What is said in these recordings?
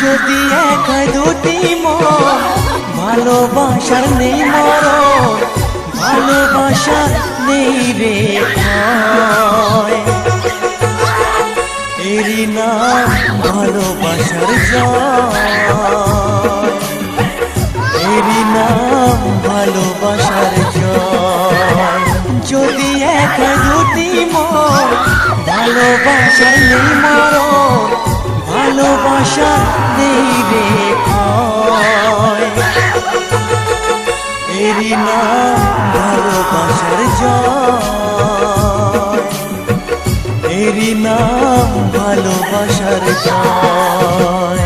যদি এক দুটি ভালোবাসার নেই মরণ ভালোবাসার নেই রে। এরই নাম ভালোবাসার জয় এক দুটি মন ভালোবাসার নেই মরণ, ভালোবাসা রে ভয়। এরই ভালোবাসার জয় এরই নাম ভালোবাসার জয়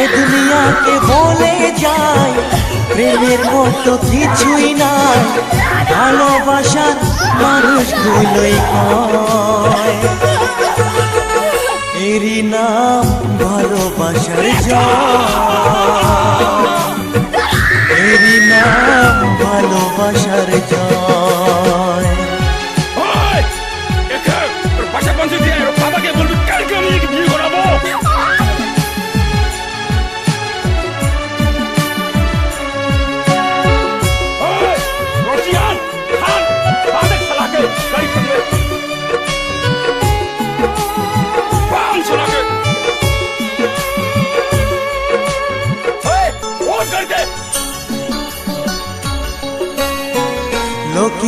এ দুনিয়াকে বলে যায়, প্রেমের মতো কিছুই নাই। ভালোবাসার মানুষগুলোই গুলোই এরই নাম ভালোবাসার জয়।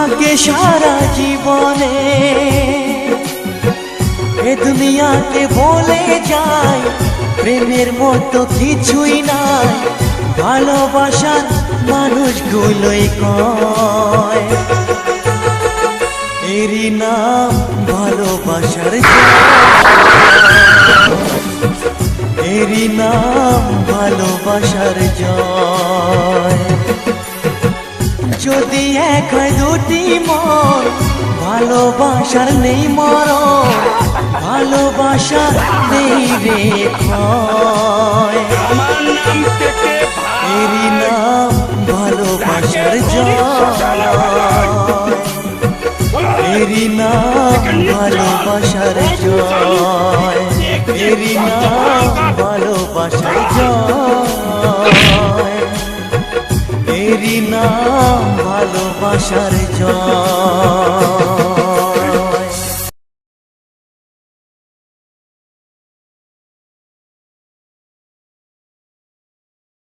থাকে সারা জীবনে। এ দুনিয়াতে বলে যায়, প্রেমের মতো কিছুই নাই। ভালোবাসার মানুষগুলোই কয়। এরই নাম ভালোবাসার। এরই নাম ভালোবাসার জয়। যদি এক হয় দুটি মন, ভালোবাসার নেই মরণ, ভালোবাসার নেই রে আমার নাম ভালোবাসার এরই নাম ভালোবাসার জয়। এরই নাম ভালোবাসার জয়